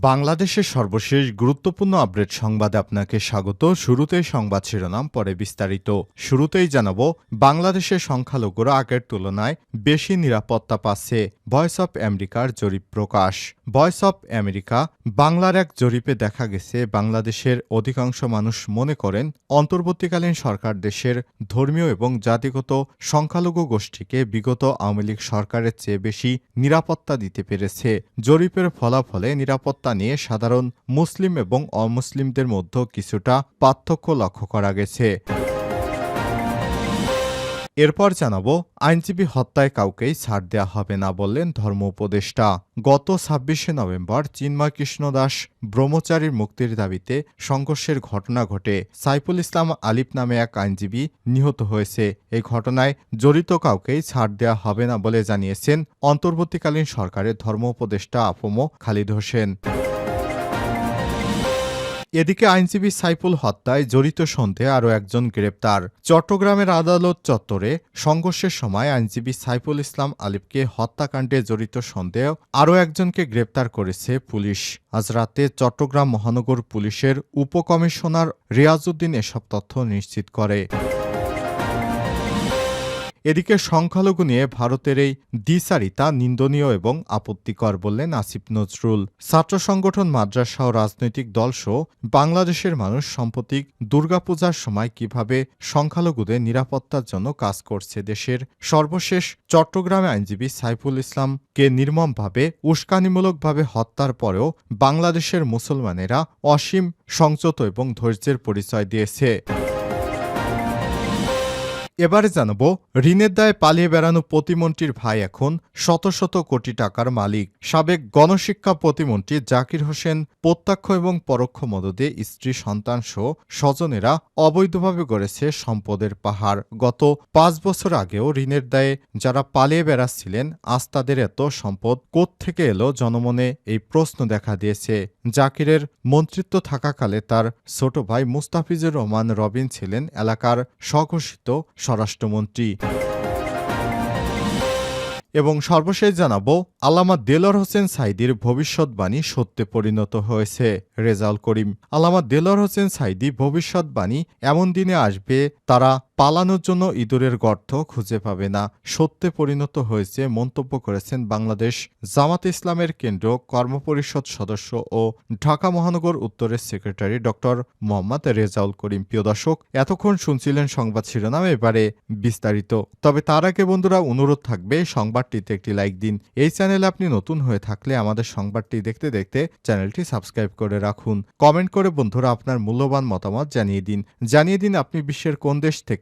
বাংলাদেশের সর্বশেষ গুরুত্বপূর্ণ আপডেট সংবাদে আপনাকে স্বাগত। শুরুতেই সংবাদ শিরোনাম, পরে বিস্তারিত। শুরুতেই জানাব, বাংলাদেশের সংখ্যালঘুরা আগের তুলনায় বেশি নিরাপত্তা পাচ্ছে। ভয়েস অব আমেরিকার জরিপ প্রকাশ। ভয়েস অব আমেরিকা, বাংলার এক জরিপে দেখা গেছে, বাংলাদেশের অধিকাংশ মানুষ মনে করেন অন্তর্বর্তীকালীন সরকার দেশের ধর্মীয় এবং জাতিগত সংখ্যালঘু গোষ্ঠীকে বিগত আওয়ামী লীগ সরকারের চেয়ে বেশি নিরাপত্তা দিতে পেরেছে। জরিপের ফলাফলে নিরাপত্তা নিয়ে সাধারণ মুসলিম এবং অমুসলিমদের মধ্যে কিছুটা পার্থক্য লক্ষ্য করা গেছে। এরপর জানাব, আইনজীবী হত্যায় কাউকেই ছাড় দেওয়া হবে না বললেন ধর্ম উপদেষ্টা। গত ছাব্বিশে নভেম্বর চিন্ময় কৃষ্ণ দাস ব্রহ্মচারীর মুক্তির দাবিতে সংঘর্ষের ঘটনা ঘটে। সাইফুল ইসলাম আলিফ নামে এক আইনজীবী নিহত হয়েছে। এই ঘটনায় জড়িত কাউকেই ছাড় দেওয়া হবে না বলে জানিয়েছেন অন্তর্বর্তীকালীন সরকারের ধর্ম উপদেষ্টা আফম খালিদ হোসেন। এদিকে আইনজীবী সাইফুল হত্যায় জড়িত সন্দেহে আরও একজন গ্রেপ্তার। চট্টগ্রামের আদালত চত্বরে সংঘর্ষের সময় আইনজীবী সাইফুল ইসলাম আলিফকে হত্যাকাণ্ডে জড়িত সন্দেহ আরও একজনকে গ্রেপ্তার করেছে পুলিশ। আজ রাতে চট্টগ্রাম মহানগর পুলিশের উপকমিশনার রিয়াজউদ্দিন এসব তথ্য নিশ্চিত করে। এদিকে সংখ্যালঘু নিয়ে ভারতের এই দ্বিচারিতা নিন্দনীয় এবং আপত্তিকর বললেন আসিফ নজরুল। ছাত্র সংগঠন মাদ্রাসা ও রাজনৈতিক দলসহ বাংলাদেশের মানুষ সাম্প্রতিক দুর্গাপূজার সময় কীভাবে সংখ্যালঘুদের নিরাপত্তার জন্য কাজ করছে দেশের সর্বশেষ চট্টগ্রামে আইনজীবী সাইফুল ইসলামকে নির্মমভাবে, উস্কানিমূলকভাবে হত্যার পরেও বাংলাদেশের মুসলমানেরা অসীম সংযত এবং ধৈর্যের পরিচয় দিয়েছে। এবারে জানাব, ঋণের দায়ে পালিয়ে বেড়ানো প্রতিমন্ত্রীর ভাই এখন শত শত কোটি টাকার মালিক। সাবেক গণশিক্ষা প্রতিমন্ত্রী জাকির হোসেন, প্রত্যক্ষ এবং পরোক্ষ মদদে স্ত্রী, সন্তান সহ স্বজনেরা অবৈধভাবে গড়েছে সম্পদের পাহাড়। গত পাঁচ বছর আগেও ঋণের দায়ে যারা পালিয়ে বেড়াচ্ছিলেন, আজ তাদের এত সম্পদ থেকে এলো জনমনে, এই প্রশ্ন দেখা দিয়েছে। জাকিরের মন্ত্রিত্ব থাকাকালে তার ছোট ভাই মুস্তাফিজুর রহমান রবিন ছিলেন এলাকার স্বঘোষিত স্বরাষ্ট্রমন্ত্রী। এবং সর্বশেষ জানাব, আলামা দেলর হোসেন সাইদির ভবিষ্যৎবাণী সত্যে পরিণত হয়েছে। রেজাউল করিম, আলামা দেলর হোসেন সাইদি ভবিষ্যৎবাণী এমন দিনে আসবে, তারা পালানোর জন্য ইঁদুরের গর্ত খুঁজে পাবে না। সত্যে পরিণত হয়েছে মন্তব্য করেছেন বাংলাদেশ জামাত ইসলামের কেন্দ্র কর্মপরিষদ সদস্য ও ঢাকা মহানগর উত্তরের সেক্রেটারি ডক্টর মোহাম্মদ রেজাউল করিম। প্রিয় দর্শক, এতক্ষণ শুনছিলেন সংবাদ শিরোনাম, এবারে বিস্তারিত। তবে তার আগে বন্ধুরা, অনুরোধ থাকবে, সংবাদটিতে একটি লাইক দিন। এই চ্যানেলে আপনি নতুন হয়ে থাকলে আমাদের সংবাদটি দেখতে দেখতে চ্যানেলটি সাবস্ক্রাইব করে রাখুন। কমেন্ট করে বন্ধুরা আপনার মূল্যবান মতামত জানিয়ে দিন। জানিয়ে দিন আপনি বিশ্বের কোন দেশ থেকে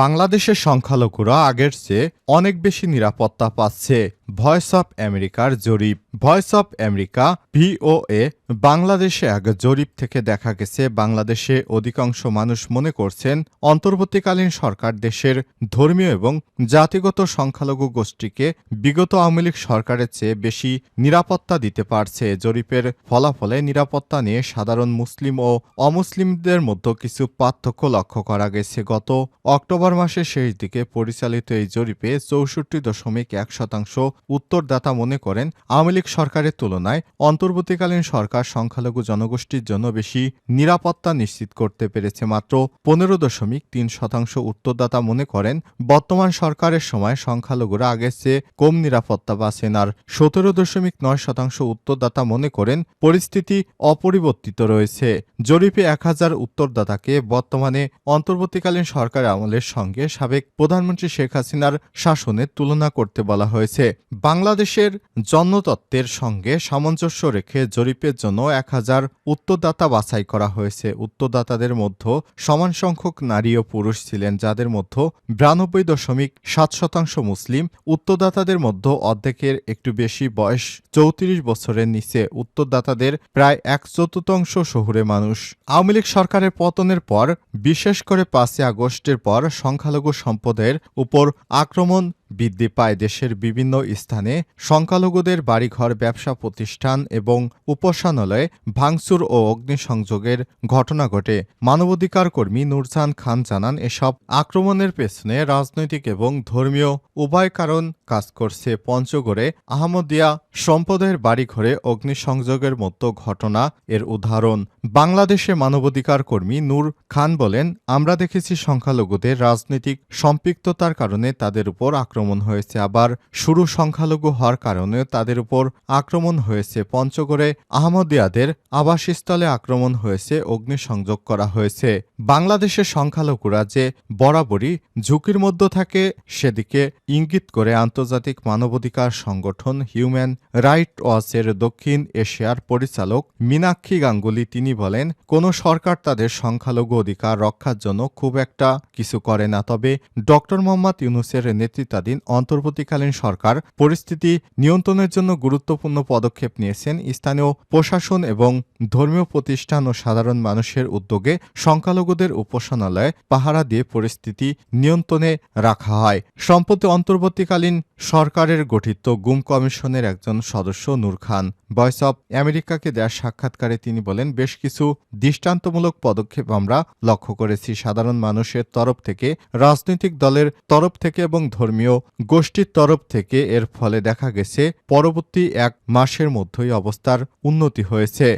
বাংলাদেশের সংখ্যালঘুরা আগের চেয়ে অনেক বেশি নিরাপত্তা পাচ্ছে। ভয়েস অব আমেরিকার জরিপ। ভয়েস অব আমেরিকা ভিওএ বাংলাদেশে এক জরিপ থেকে দেখা গেছে, বাংলাদেশে অধিকাংশ মানুষ মনে করছেন অন্তর্বর্তীকালীন সরকার দেশের ধর্মীয় এবং জাতিগত সংখ্যালঘু গোষ্ঠীকে বিগত আওয়ামী লীগ সরকারের চেয়ে বেশি নিরাপত্তা দিতে পারছে। জরিপের ফলাফলে নিরাপত্তা নিয়ে সাধারণ মুসলিম ও অমুসলিমদের মধ্যে কিছু পার্থক্য লক্ষ্য করা গেছে। গত অক্টোবর মাসের শেষ দিকে পরিচালিত এই জরিপে চৌষট্টি দশমিক এক শতাংশ উত্তরদাতা মনে করেন আওয়ামী লীগ সরকারের তুলনায় অন্তর্বর্তীকালীন সরকার সংখ্যালঘু জনগোষ্ঠীর জন্য বেশি নিরাপত্তা নিশ্চিত করতে পেরেছে মাত্র পনেরো দশমিক তিন শতাংশ উত্তরদাতা মনে করেন। বর্তমান সরকারের সময় সংখ্যালঘুরা আগের চেয়ে কম নিরাপত্তা পাচ্ছেন আর সতেরো দশমিক নয় শতাংশ উত্তরদাতা মনে করেন পরিস্থিতি অপরিবর্তিত রয়েছে। জরিপে এক হাজার উত্তরদাতাকে বর্তমানে অন্তর্বর্তীকালীন সরকার আমলের সঙ্গে সাবেক প্রধানমন্ত্রী শেখ হাসিনার শাসনের তুলনা করতে বলা হয়েছে। বাংলাদেশের জন্মতত্ত্বের সঙ্গে সামঞ্জস্য রেখে জরিপের জন্য এক হাজার উত্তরদাতা বাছাই করা হয়েছে। উত্তরদাতাদের মধ্যে সমান সংখ্যক নারী ও পুরুষ ছিলেন, যাদের মধ্যে বিরানব্বই দশমিক সাত শতাংশ মুসলিম। উত্তরদাতাদের মধ্যে অর্ধেকের একটু বেশি বয়স চৌত্রিশ বছরের নিচে। উত্তরদাতাদের প্রায় এক চতুর্থাংশ শহুরে মানুষ। আওয়ামী লীগ সরকারের পতনের পর, বিশেষ করে পাঁচই আগস্টের পর সংখ্যালঘু সম্পদের উপর আক্রমণ বৃদ্ধি পায় দেশের বিভিন্ন স্থানে। সংখ্যালঘুদের বাড়িঘর, ব্যবসা প্রতিষ্ঠান এবং উপাসনালয়ে ভাঙচুর ও অগ্নিসংযোগের ঘটনা ঘটে। মানবাধিকার কর্মী নুরজান খান জানান, এসব আক্রমণের পেছনে রাজনৈতিক এবং ধর্মীয় উভয় কারণ কাজ করছে। পঞ্চগড়ে আহমদিয়া সম্পদের বাড়িঘরে অগ্নিসংযোগের মতো ঘটনা এর উদাহরণ। বাংলাদেশে মানবাধিকার কর্মী নূর খান বলেন, আমরা দেখেছি সংখ্যালঘুদের রাজনৈতিক সম্পৃক্ততার কারণে তাদের উপর আক্রমণ হয়েছে। আবার শুরু সংখ্যালঘু হওয়ার কারণে তাদের উপর আক্রমণ হয়েছে। পঞ্চগড়ে আহমদিয়াদের আবাসস্থলে আক্রমণ হয়েছে, অগ্নিসংযোগ করা হয়েছে। বাংলাদেশের সংখ্যালঘুরা যে বরাবরই ঝুঁকির মধ্যে থাকে, সেদিকে ইঙ্গিত করে আন্তর্জাতিক মানবাধিকার সংগঠন হিউম্যান রাইট ওয়াচের দক্ষিণ এশিয়ার পরিচালক মীনাক্ষী গাঙ্গুলি তিনি বলেন, কোনো সরকার তাদের সংখ্যালঘু অধিকার রক্ষার জন্য খুব একটা কিছু করে না। তবে ডক্টর মোহাম্মদ ইউনুসের নেতৃত্বাধীন অন্তর্বর্তীকালীন সরকার পরিস্থিতি নিয়ন্ত্রণের জন্য গুরুত্বপূর্ণ পদক্ষেপ নিয়েছেন। স্থানীয় প্রশাসন এবং ধর্মীয় প্রতিষ্ঠান ও সাধারণ মানুষের উদ্যোগে সংখ্যালঘুদের উপাসনালয়ে পাহারা দিয়ে পরিস্থিতি নিয়ন্ত্রণে রাখা হয়। সম্প্রতি অন্তর্বর্তীকালীন সরকারের গঠিত গুম কমিশনের একজন সদস্য নূর খান, ভয়েস অব আমেরিকাকে দেওয়া সাক্ষাৎকারে তিনি বলেন, বেশ কিছু দৃষ্টান্তমূলক পদক্ষেপ আমরা লক্ষ্য করেছি। সাধারণ মানুষের তরফ থেকে, রাজনৈতিক দলের তরফ থেকে এবং ধর্মীয় গোষ্ঠীর তরফ থেকে এর ফলে দেখা গেছে, পরবর্তী এক মাসের মধ্যেই অবস্থার উন্নতি হয়েছে।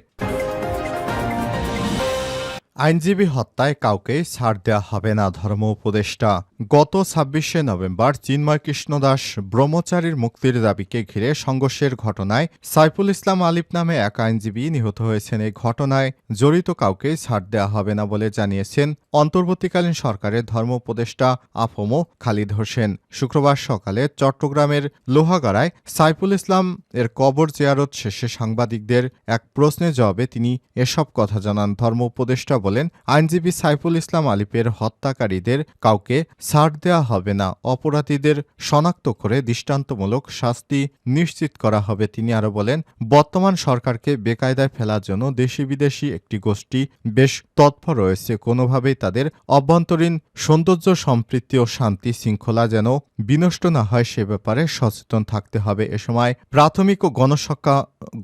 আইনজীবী হত্যায় কাউকে ছাড় দেওয়া হবে না, ধর্ম উপদেষ্টা। গত ছাব্বিশে নভেম্বর চিন্ময় কৃষ্ণ দাস ব্রহ্মচারীর মুক্তির দাবিকে ঘিরে সংঘর্ষের ঘটনায় সাইফুল ইসলাম আলিফ নামে এক আইনজীবী নিহত হয়েছেন। এই ঘটনায় জড়িত কাউকে ছাড় দেওয়া হবে না বলে জানিয়েছেন অন্তর্বর্তীকালীন সরকারের ধর্ম উপদেষ্টা আফমো খালিদ হোসেন। শুক্রবার সকালে চট্টগ্রামের লোহাগাড়ায় সাইফুল ইসলাম এর কবর জিয়ারত শেষে সাংবাদিকদের এক প্রশ্নের জবাবে তিনি এসব কথা জানান। ধর্ম উপদেষ্টা বলেন, আইনজীবী সাইফুল ইসলাম আলিফের হত্যাকারীদের কাউকে ছাড় দেওয়া হবে না। অপরাধীদের শনাক্ত করে দৃষ্টান্তমূলক শাস্তি নিশ্চিত করা হবে, তিনি আরও বলেন। বর্তমান সরকারকে বেকায়দায় ফেলার জন্য দেশি বিদেশি একটি গোষ্ঠী বেশ তৎপর রয়েছে। কোনোভাবেই তাদের অভ্যন্তরীণ সৌন্দর্য সম্পৃক্তি ও শান্তি শৃঙ্খলা যেন বিনষ্ট না হয়, সে ব্যাপারে সচেতন থাকতে হবে। এ সময় প্রাথমিক ও গণশিক্ষা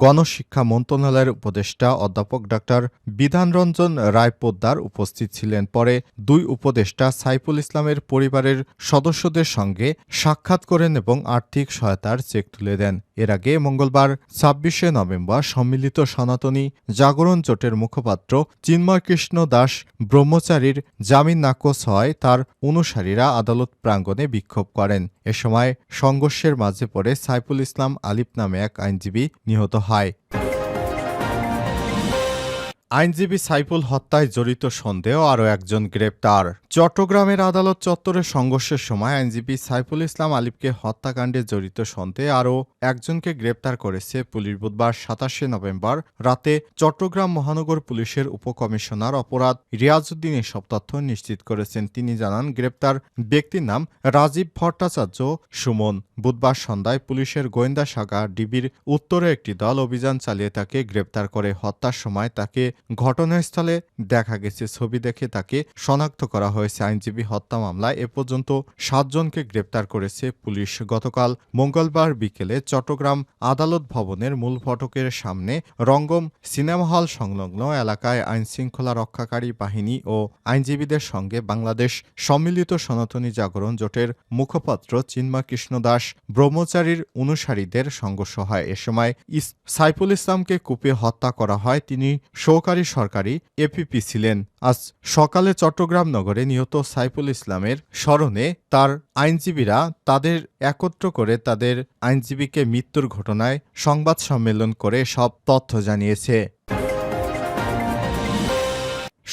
গণশিক্ষা মন্ত্রণালয়ের উপদেষ্টা অধ্যাপক ডাক্তার বিধানরঞ্জন রায় পোদ্দার উপস্থিত ছিলেন। পরে দুই উপদেষ্টা সাইফুল ইসলামের পরিবারের সদস্যদের সঙ্গে সাক্ষাৎ করেন এবং আর্থিক সহায়তার চেক তুলে দেন। এর আগে মঙ্গলবার ছাব্বিশে নভেম্বর সম্মিলিত সনাতনী জাগরণ জোটের মুখপাত্র চিন্ময় কৃষ্ণ দাস ব্রহ্মচারীর জামিন নাকচ হয় তার অনুসারীরা আদালত প্রাঙ্গণে বিক্ষোভ করেন। এ সময় সংঘর্ষের মাঝে পড়ে সাইফুল ইসলাম আলিফ নামে এক আইনজীবী নিহত হয়। আইনজীবী সাইফুল হত্যায় জড়িত সন্দেহ আরও একজন গ্রেপ্তার। চট্টগ্রামের আদালত চত্বরে সংঘর্ষের সময় আইনজীবী সাইফুল ইসলাম আলিফকে হত্যাকাণ্ডে জড়িত সন্দেহে আরও একজনকে গ্রেপ্তার করেছে পুলিশ বুধবার সাতাশে নভেম্বর রাতে চট্টগ্রাম মহানগর পুলিশের উপকমিশনার অপরাধ রিয়াজউদ্দিন এসব তথ্য নিশ্চিত করেছেন। তিনি জানান, গ্রেপ্তার ব্যক্তির নাম রাজীব ভট্টাচার্য সুমন। বুধবার সন্ধ্যায় পুলিশের গোয়েন্দা শাখা ডিবির উত্তরে একটি দল অভিযান চালিয়ে তাকে গ্রেপ্তার করে। হত্যার সময় তাকে ঘটনাস্থলে দেখা গেছে। ছবি দেখে তাকে শনাক্ত করা হয়েছে। আইনজীবী হত্যা মামলায় এ পর্যন্ত সাতজনকে গ্রেপ্তার করেছে পুলিশ। গতকাল মঙ্গলবার বিকেলে চট্টগ্রাম আদালত ভবনের মূল ফটকের সামনে রঙ্গম সিনেমা হল সংলগ্ন এলাকায় আইনশৃঙ্খলা রক্ষাকারী বাহিনী ও আইনজীবীদের সঙ্গে বাংলাদেশ সম্মিলিত সনাতনী জাগরণ জোটের মুখপাত্র চিন্ময় কৃষ্ণ দাস ব্রহ্মচারীর অনুসারীদের সংঘর্ষ হয়। এ সময় সাইফুল ইসলামকে কুপিয়ে হত্যা করা হয়। তিনি সহকারী সরকারি এপিপি ছিলেন। আজ সকালে চট্টগ্রাম নগরে নিহত সাইফুল ইসলামের স্মরণে তার আইনজীবীরা তাদের একত্র করে তাদের আইনজীবীকে মৃত্যুর ঘটনায় সংবাদ সম্মেলন করে সব তথ্য জানিয়েছে।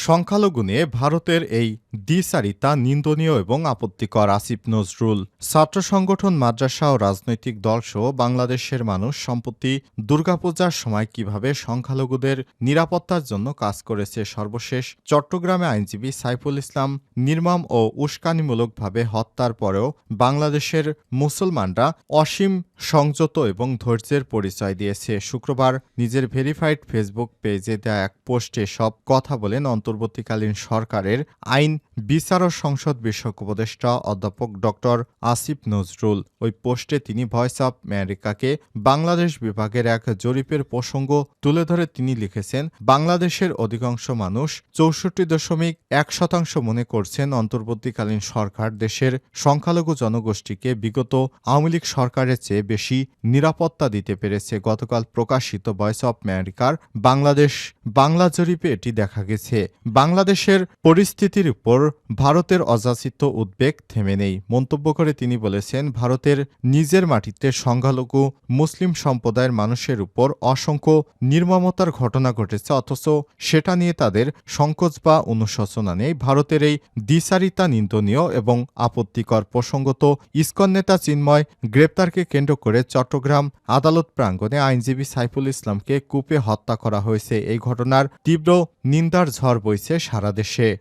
সংখ্যালঘু নিয়ে ভারতের এই দ্বিচারিতা নিন্দনীয় এবং আপত্তিকর, আসিফ নজরুল। ছাত্র সংগঠন, মাদ্রাসা ও রাজনৈতিক দলসহ বাংলাদেশের মানুষ সম্প্রতি দুর্গাপূজার সময় কীভাবে সংখ্যালঘুদের নিরাপত্তার জন্য কাজ করেছে সর্বশেষ চট্টগ্রামে আইনজীবী সাইফুল ইসলাম নির্মম ও উস্কানিমূলকভাবে হত্যার পরেও বাংলাদেশের মুসলমানরা অসীম সংযত এবং ধৈর্যের পরিচয় দিয়েছে। শুক্রবার নিজের ভেরিফাইড ফেসবুক পেজে দেয়া এক পোস্টে সব কথা বলেন অন্তর অন্তর্বর্তীকালীন সরকারের আইন, বিচার ও সংসদ বিষয়ক উপদেষ্টা অধ্যাপক ডক্টর আসিফ নজরুল। ওই পোস্টে তিনি ভয়েস অব আমেরিকাকে বাংলাদেশ বিভাগের এক জরিপের প্রসঙ্গ তুলে ধরে তিনি লিখেছেন, বাংলাদেশের অধিকাংশ মানুষ চৌষট্টি দশমিক এক শতাংশ মনে করছেন অন্তর্বর্তীকালীন সরকার দেশের সংখ্যালঘু জনগোষ্ঠীকে বিগত আওয়ামী লীগ সরকারের চেয়ে বেশি নিরাপত্তা দিতে পেরেছে। গতকাল প্রকাশিত ভয়েস অব আমেরিকার বাংলাদেশ বাংলা জরিপে এটি দেখা গেছে। বাংলাদেশের পরিস্থিতির উপর ভারতের অযাচিত উদ্বেগ থেমে নেই। মন্তব্য করে তিনি বলেছেন, ভারতের নিজের মাটিতে সংখ্যালঘু মুসলিম সম্প্রদায়ের মানুষের উপর অসংখ্য নির্মমতার ঘটনা ঘটেছে, অথচ সেটা নিয়ে তাদের সংকোচ বা অনুশোচনা নেই। ভারতের এই দ্বিচারিতা নিন্দনীয় এবং আপত্তিকর প্রসঙ্গত ইস্কন নেতা চিন্ময় গ্রেপ্তারকে কেন্দ্র করে চট্টগ্রাম আদালত প্রাঙ্গণে আইনজীবী সাইফুল ইসলামকে কূপে হত্যা করা হয়েছে। এই ঘটনার তীব্র নিন্দার ঝড় বইছে সারা দেশে।